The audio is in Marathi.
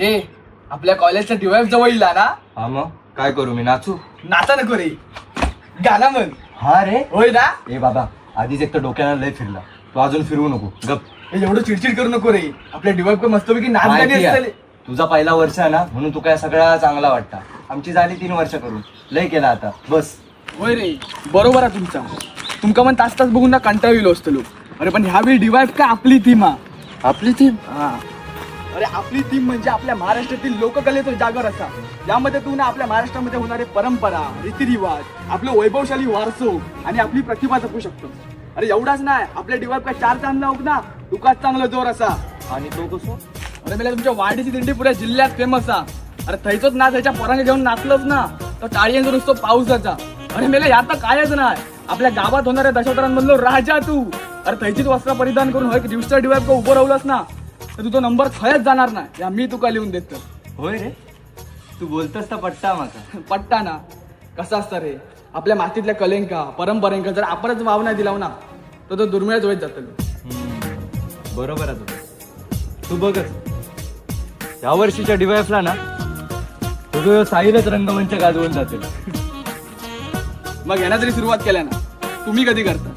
ए आपल्या कॉलेजचा डिवाइस जवळ इला ना हा मग काय करू मी? नाचू? नाचा नको रे. गाणं म्हण. हा रे? होय ना? ए बाबा आधीच एक तर डोक्याला लय फिरला. तू अजून फिरवू नको. गप. एवढं चिडचिड करू नको रे. आपल्या डिवाइस मस्तपैकी नाच गाणी माहिती आहे. असतले. तुझा पहिला वर्ष आहे ना म्हणून तू काय सगळा चांगला वाटता. आमची झाली तीन वर्ष करून. लय केला आता. बस. होय रे. बरोबर आहे तुमचा. तुमका पण तास तास बघून ना कंटाळ येलो असतो अरे पण ह्यावेळी डिवाइस का आपली थीम हा आपली टीम हा. अरे आपली थीम म्हणजे आपल्या महाराष्ट्रातील लोककलेचा जागर असा. यामध्ये तू ना आपल्या महाराष्ट्रामध्ये होणारे परंपरा रीतिरिवाज आपलं वैभवशाली वारसो आणि आपली प्रतिभा जपू शकतो. अरे एवढाच नाही आपल्या डिवाइस काय चार चांदला होक ना तुकाच चांगला जोर असा. आणि तो कसो? अरे मला तुमच्या वाडीची दिंडी पुऱ्या जिल्ह्यात फेमस हा अरे थैचोच नाच ह्याच्या पोरांगे घेऊन नाचलोच ना. तर टाळीयांचा नुसतो पाऊसाचा. अरे मेला यात कायच नाही. आपल्या गावात होणाऱ्या दशवतारांमधलो राजा तू. अरे थैचीच वस्त्र परिधान करून होय दिवसा डिवाइस का उभं राहलास ना. तर तुझा नंबर खयच जाणार नाही. या मी तुका लिहून देतो. होय रे? तू बोलतस तर पट्टा माका पट्टा ना. कसा असतं रे? आपल्या मातीतल्या कलेंका परंपरेंका जर आपणच वाव नाही दिला ना तर तो दुर्मिळच होत जातलो हम्म, बरोबर आहे तुझं. तू बघच. या वर्षीच्या डिवायफला ना तुझं साईलच रंगमंच गाजवून जातील मग ह्याना जरी सुरुवात केल्या ना तुम्ही कधी करता?